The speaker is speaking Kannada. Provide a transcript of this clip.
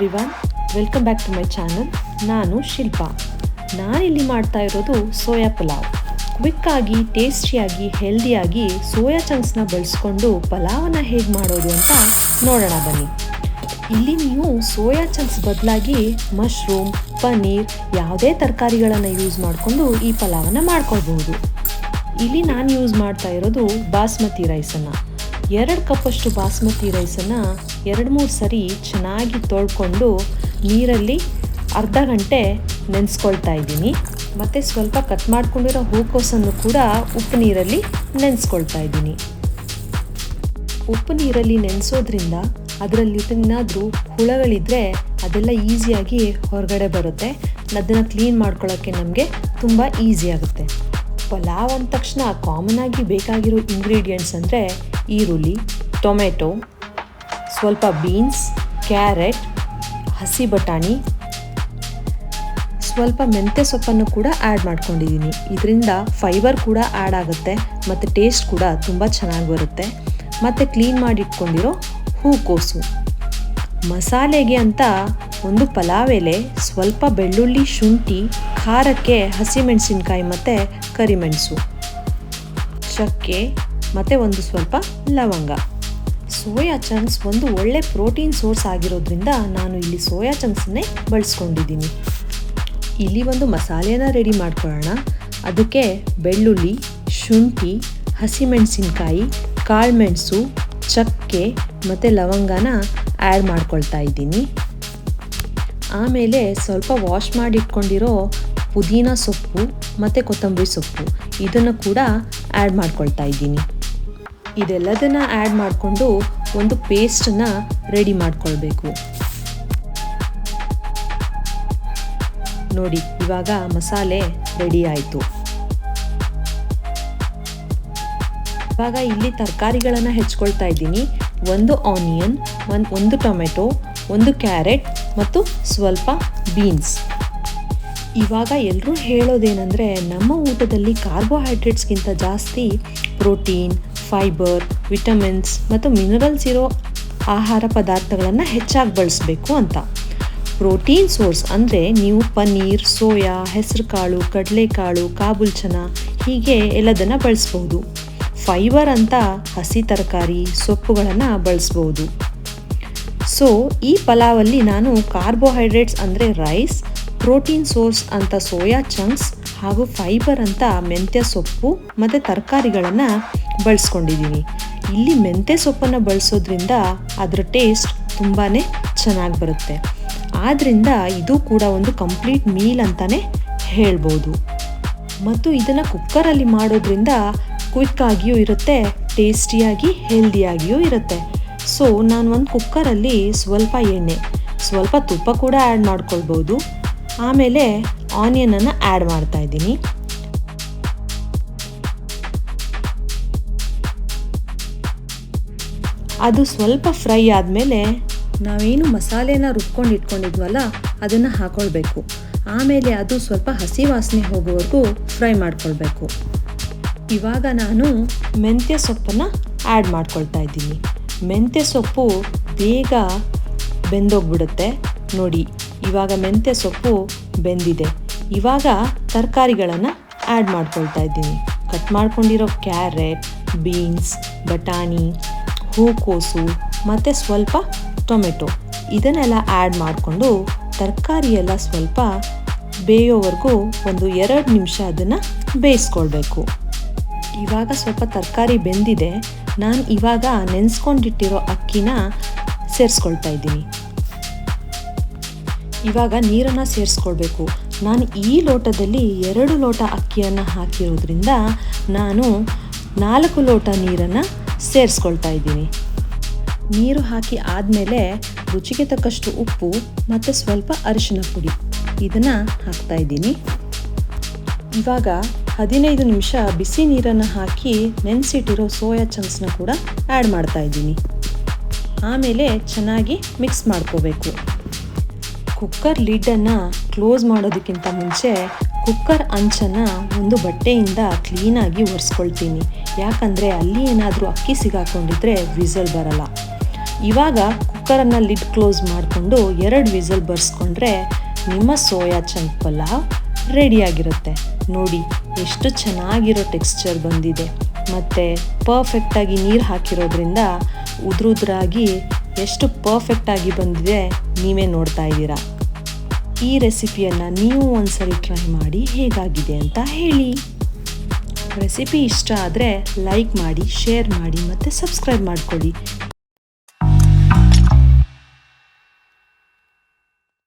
Everyone welcome back to my channel ನಾನು ಶಿಲ್ಪಾ. ನಾನಿಲ್ಲಿ ಮಾಡ್ತಾ ಇರೋದು ಸೋಯಾ ಪಲಾವ್. ಕ್ವಿಕ್ಕಾಗಿ ಟೇಸ್ಟಿಯಾಗಿ ಹೆಲ್ದಿಯಾಗಿ ಸೋಯಾ ಚಂಕ್ಸ್ನ ಬಳಸ್ಕೊಂಡು ಪಲಾವನ್ನ ಹೇಗೆ ಮಾಡೋದು ಅಂತ ನೋಡೋಣ ಬನ್ನಿ. ಇಲ್ಲಿ ನೀವು ಸೋಯಾ ಚಂಕ್ಸ್ ಬದಲಾಗಿ ಮಶ್ರೂಮ್ ಪನ್ನೀರ್ ಯಾವುದೇ ತರಕಾರಿಗಳನ್ನು ಯೂಸ್ ಮಾಡಿಕೊಂಡು ಈ ಪಲಾವನ್ನು ಮಾಡ್ಕೊಳ್ಬಹುದು. ಇಲ್ಲಿ ನಾನು ಯೂಸ್ ಮಾಡ್ತಾ ಇರೋದು ಬಾಸ್ಮತಿ ರೈಸನ್ನು ಎರಡು ಕಪ್ಪಷ್ಟು ಬಾಸ್ಮತಿ ರೈಸನ್ನು ಎರಡು ಮೂರು ಸರಿ ಚೆನ್ನಾಗಿ ತೊಳ್ಕೊಂಡು ನೀರಲ್ಲಿ ಅರ್ಧ ಗಂಟೆ ನೆನೆಸ್ಕೊಳ್ತಾ ಇದ್ದೀನಿ. ಮತ್ತು ಸ್ವಲ್ಪ ಕಟ್ ಮಾಡ್ಕೊಂಡಿರೋ ಹೂಕೋಸನ್ನು ಕೂಡ ಉಪ್ಪು ನೀರಲ್ಲಿ ನೆನೆಸ್ಕೊಳ್ತಾ ಇದ್ದೀನಿ. ಉಪ್ಪು ನೀರಲ್ಲಿ ನೆನೆಸೋದ್ರಿಂದ ಅದರಲ್ಲಿ ಏನಾದರೂ ಹುಳಗಳಿದ್ದರೆ ಅದೆಲ್ಲ ಈಸಿಯಾಗಿ ಹೊರಗಡೆ ಬರುತ್ತೆ. ಅದನ್ನು ಕ್ಲೀನ್ ಮಾಡ್ಕೊಳ್ಳೋಕ್ಕೆ ನಮಗೆ ತುಂಬ ಈಸಿ ಆಗುತ್ತೆ. ಪಲಾವ್ ಅಂದ ತಕ್ಷಣ ಕಾಮನ್ ಆಗಿ ಬೇಕಾಗಿರೋ ಇಂಗ್ರೀಡಿಯೆಂಟ್ಸ್ ಅಂದರೆ ಈರುಳ್ಳಿ, ಟೊಮೆಟೊ, ಸ್ವಲ್ಪ ಬೀನ್ಸ್ ಕ್ಯಾರೆಟ್ ಹಸಿ ಬಟಾಣಿ, ಸ್ವಲ್ಪ ಮೆಂತ್ಯ ಸೊಪ್ಪನ್ನು ಕೂಡ ಆ್ಯಡ್ ಮಾಡ್ಕೊಂಡಿದ್ದೀನಿ. ಇದರಿಂದ ಫೈಬರ್ ಕೂಡ ಆ್ಯಡ್ ಆಗುತ್ತೆ ಮತ್ತು ಟೇಸ್ಟ್ ಕೂಡ ತುಂಬ ಚೆನ್ನಾಗಿ ಬರುತ್ತೆ. ಮತ್ತು ಕ್ಲೀನ್ ಮಾಡಿಟ್ಕೊಂಡಿರೋ ಹೂಕೋಸು ಮಸಾಲೆಗೆ ಅಂತ ಒಂದು ಪಲಾವ್ ಎಲೆ ಸ್ವಲ್ಪ ಬೆಳ್ಳುಳ್ಳಿ ಶುಂಠಿ, ಖಾರಕ್ಕೆ ಹಸಿಮೆಣಸಿನ್ಕಾಯಿ ಮತ್ತು ಕರಿಮೆಣಸು. ಚಕ್ಕೆ ಮತ್ತು ಒಂದು ಸ್ವಲ್ಪ ಲವಂಗ. ಸೋಯಾ ಚಂಕ್ಸ್ ಒಂದು ಒಳ್ಳೆ ಪ್ರೋಟೀನ್ ಸೋರ್ಸ್ ಆಗಿರೋದ್ರಿಂದ ನಾನು ಇಲ್ಲಿ ಸೋಯಾ ಚಂಕ್ಸನ್ನೇ ಬಳಸ್ಕೊಂಡಿದ್ದೀನಿ. ಇಲ್ಲಿ ಒಂದು ಮಸಾಲೆನ ರೆಡಿ ಮಾಡ್ಕೊಳ್ಳೋಣ. ಅದಕ್ಕೆ ಬೆಳ್ಳುಳ್ಳಿ, ಶುಂಠಿ, ಹಸಿಮೆಣಸಿನ್ಕಾಯಿ, ಕಾಳುಮೆಣಸು, ಚಕ್ಕೆ ಮತ್ತು ಲವಂಗನ ಆ್ಯಡ್ ಮಾಡ್ಕೊಳ್ತಾ ಇದ್ದೀನಿ. ಆಮೇಲೆ ಸ್ವಲ್ಪ ವಾಶ್ ಮಾಡಿ ಇಟ್ಕೊಂಡಿರೋ ಪುದೀನ ಸೊಪ್ಪು ಮತ್ತು ಕೊತ್ತಂಬರಿ ಸೊಪ್ಪು, ಇದನ್ನು ಕೂಡ ಆ್ಯಡ್ ಮಾಡ್ಕೊಳ್ತಾ ಇದ್ದೀನಿ. ಇದೆಲ್ಲದನ್ನು ಆ್ಯಡ್ ಮಾಡಿಕೊಂಡು ಒಂದು ಪೇಸ್ಟನ್ನು ರೆಡಿ ಮಾಡ್ಕೊಳ್ಬೇಕು. ನೋಡಿ, ಇವಾಗ ಮಸಾಲೆ ರೆಡಿ ಆಯಿತು. ಇವಾಗ ಇಲ್ಲಿ ತರಕಾರಿಗಳನ್ನು ಹೆಚ್ಕೊಳ್ತಾ ಇದ್ದೀನಿ. ಒಂದು ಆನಿಯನ್ ಒಂದು ಒಂದು ಟೊಮೆಟೊ ಒಂದು ಕ್ಯಾರೆಟ್ ಮತ್ತು ಸ್ವಲ್ಪ ಬೀನ್ಸ್. ಇವಾಗ ಎಲ್ಲರೂ ಹೇಳೋದೇನೆಂದರೆ ನಮ್ಮ ಊಟದಲ್ಲಿ ಕಾರ್ಬೋಹೈಡ್ರೇಟ್ಸ್ಗಿಂತ ಜಾಸ್ತಿ ಪ್ರೋಟೀನ್, ಫೈಬರ್, ವಿಟಮಿನ್ಸ್ ಮತ್ತು ಮಿನರಲ್ಸ್ ಇರೋ ಆಹಾರ ಪದಾರ್ಥಗಳನ್ನು ಹೆಚ್ಚಾಗಿ ಬಳಸಬೇಕು ಅಂತ. ಪ್ರೋಟೀನ್ ಸೋರ್ಸ್ ಅಂದರೆ ನೀವು ಪನ್ನೀರ್, ಸೋಯಾ, ಹೆಸರುಕಾಳು, ಕಡಲೆಕಾಳು ಕಾಬುಲ್ ಚನ ಹೀಗೆ ಎಲ್ಲದನ್ನು ಬಳಸ್ಬೋದು. ಫೈಬರ್ ಅಂತ ಹಸಿ ತರಕಾರಿ, ಸೊಪ್ಪುಗಳನ್ನು ಬಳಸ್ಬೋದು. ಸೊ ಈ ಪಲಾವಲ್ಲಿ ನಾನು ಕಾರ್ಬೋಹೈಡ್ರೇಟ್ಸ್ ಅಂದರೆ ರೈಸ್ ಪ್ರೋಟೀನ್ ಸೋರ್ಸ್ ಅಂತ ಸೋಯಾ ಚಂಕ್ಸ್ ಹಾಗೂ ಫೈಬರ್ ಅಂತ ಮೆಂತ್ಯ ಸೊಪ್ಪು ಮತ್ತು ತರಕಾರಿಗಳನ್ನು ಬಳಸ್ಕೊಂಡಿದ್ದೀನಿ ಇಲ್ಲಿ ಮೆಂತ್ಯ ಸೊಪ್ಪನ್ನು ಬಳಸೋದ್ರಿಂದ ಅದರ ಟೇಸ್ಟ್ ತುಂಬಾ ಚೆನ್ನಾಗಿ ಬರುತ್ತೆ. ಆದ್ದರಿಂದ ಇದು ಕೂಡ ಒಂದು ಕಂಪ್ಲೀಟ್ ಮೀಲ್ ಅಂತಲೇ ಹೇಳ್ಬೋದು. ಮತ್ತು ಇದನ್ನು ಕುಕ್ಕರಲ್ಲಿ ಮಾಡೋದ್ರಿಂದ ಕ್ವಿಕ್ ಆಗಿಯೂ ಇರುತ್ತೆ ಟೇಸ್ಟಿಯಾಗಿ ಹೆಲ್ದಿಯಾಗಿಯೂ ಇರುತ್ತೆ. ಸೊ, ನಾನು ಒಂದು ಕುಕ್ಕರಲ್ಲಿ ಸ್ವಲ್ಪ ಎಣ್ಣೆ, ಸ್ವಲ್ಪ ತುಪ್ಪ ಕೂಡ ಆ್ಯಡ್ ಮಾಡ್ಕೊಳ್ಬೋದು. ಆಮೇಲೆ ಆನಿಯನನ್ನು ಆ್ಯಡ್ ಮಾಡ್ತಾ ಇದ್ದೀನಿ. ಅದು ಸ್ವಲ್ಪ ಫ್ರೈ ಆದಮೇಲೆ ನಾವೇನು ಮಸಾಲೆನ ರುಬ್ಕೊಂಡು ಇಟ್ಕೊಂಡಿದ್ವಲ್ಲ, ಅದನ್ನು ಹಾಕೊಳ್ಬೇಕು. ಆಮೇಲೆ ಅದು ಸ್ವಲ್ಪ ಹಸಿ ವಾಸನೆ ಹೋಗೋವರೆಗೂ ಫ್ರೈ ಮಾಡ್ಕೊಳ್ಬೇಕು. ಇವಾಗ ನಾನು ಮೆಂತ್ಯ ಸೊಪ್ಪನ್ನು ಆ್ಯಡ್ ಮಾಡ್ಕೊಳ್ತಾ ಇದ್ದೀನಿ. ಮೆಂತ್ಯ ಸೊಪ್ಪು ಬೇಗ ಬೆಂದೋಗ್ಬಿಡುತ್ತೆ. ನೋಡಿ, ಇವಾಗ ಮೆಂತ್ಯ ಸೊಪ್ಪು ಬೆಂದಿದೆ. ಇವಾಗ ತರಕಾರಿಗಳನ್ನು ಆ್ಯಡ್ ಮಾಡ್ಕೊಳ್ತಾ ಇದ್ದೀನಿ. ಕಟ್ ಮಾಡ್ಕೊಂಡಿರೋ ಕ್ಯಾರೆಟ್, ಬೀನ್ಸ್, ಬಟಾಣಿ, ಹೂಕೋಸು, ಮತ್ತು ಸ್ವಲ್ಪ ಟೊಮೆಟೊ. ಇದನ್ನೆಲ್ಲ ಆ್ಯಡ್ ಮಾಡಿಕೊಂಡು ತರಕಾರಿ ಎಲ್ಲ ಸ್ವಲ್ಪ ಬೇಯೋವರೆಗೂ ಒಂದು ಎರಡು ನಿಮಿಷ ಅದನ್ನು ಬೇಯಿಸ್ಕೊಳ್ಬೇಕು. ಇವಾಗ ಸ್ವಲ್ಪ ತರಕಾರಿ ಬೆಂದಿದೆ. ನಾನು ಇವಾಗ ನೆನೆಸ್ಕೊಂಡಿಟ್ಟಿರೋ ಅಕ್ಕಿನ ಸೇರಿಸ್ಕೊಳ್ತಾ ಇದ್ದೀನಿ. ಇವಾಗ ನೀರನ್ನು ಸೇರಿಸ್ಕೊಳ್ಬೇಕು. ನಾನು ಈ ಲೋಟದಲ್ಲಿ ಎರಡು ಲೋಟ ಅಕ್ಕಿಯನ್ನು ಹಾಕಿರೋದ್ರಿಂದ ನಾನು ನಾಲ್ಕು ಲೋಟ ನೀರನ್ನು ಸೇರಿಸ್ಕೊಳ್ತಾ ಇದ್ದೀನಿ. ನೀರು ಹಾಕಿ ಆದಮೇಲೆ ರುಚಿಗೆ ತಕ್ಕಷ್ಟು ಉಪ್ಪು ಮತ್ತು ಸ್ವಲ್ಪ ಅರಿಶಿನ ಪುಡಿ ಇದನ್ನು ಹಾಕ್ತಾ ಇದ್ದೀನಿ. ಇವಾಗ ಹದಿನೈದು ನಿಮಿಷ ಬಿಸಿ ನೀರನ್ನು ಹಾಕಿ ನೆನೆಸಿಟ್ಟಿರೋ ಸೋಯಾ ಚಂಕ್ಸ್ನ ಕೂಡ ಆ್ಯಡ್ ಮಾಡ್ತಾ ಇದ್ದೀನಿ. ಆಮೇಲೆ ಚೆನ್ನಾಗಿ ಮಿಕ್ಸ್ ಮಾಡ್ಕೋಬೇಕು. ಕುಕ್ಕರ್ ಲಿಡ್ಡನ್ನು ಕ್ಲೋಸ್ ಮಾಡೋದಕ್ಕಿಂತ ಮುಂಚೆ ಕುಕ್ಕರ್ ಅಂಚನ್ನು ಒಂದು ಬಟ್ಟೆಯಿಂದ ಕ್ಲೀನಾಗಿ ಒರೆಸ್ಕೊಳ್ತೀನಿ. ಯಾಕಂದರೆ ಅಲ್ಲಿ ಏನಾದರೂ ಅಕ್ಕಿ ಸಿಗಾಕೊಂಡಿದ್ರೆ ವಿಸಲ್ ಬರಲ್ಲ. ಇವಾಗ ಕುಕ್ಕರ್ ಕುಕ್ಕರನ್ನು ಲಿಡ್ ಕ್ಲೋಸ್ ಮಾಡಿಕೊಂಡು ಎರಡು ವಿಸಲ್ ಬರ್ಸ್ಕೊಂಡ್ರೆ ನಿಮ್ಮ ಸೋಯಾ ಚಂಕ್ ಪಲಾವ್ ರೆಡಿಯಾಗಿರುತ್ತೆ. ನೋಡಿ, ಎಷ್ಟು ಚೆನ್ನಾಗಿರೋ ಟೆಕ್ಸ್ಚರ್ ಬಂದಿದೆ. ಮತ್ತು ಪರ್ಫೆಕ್ಟಾಗಿ ನೀರು ಹಾಕಿರೋದ್ರಿಂದ ಉದುರುದ್ರಾಗಿ ಎಷ್ಟು ಪರ್ಫೆಕ್ಟಾಗಿ ಬಂದಿದೆ ನೀವೇ ನೋಡ್ತಾ ಇದ್ದೀರಾ. ಈ ರೆಸಿಪಿಯನ್ನು ನೀವು ಒಂದ್ಸರಿ ಟ್ರೈ ಮಾಡಿ ಹೇಗಾಗಿದೆ ಅಂತ ಹೇಳಿ. ರೆಸಿಪಿ ಇಷ್ಟ ಆದರೆ ಲೈಕ್ ಮಾಡಿ ಶೇರ್ ಮಾಡಿ ಮತ್ತು ಸಬ್ಸ್ಕ್ರೈಬ್ ಮಾಡ್ಕೊಳ್ಳಿ.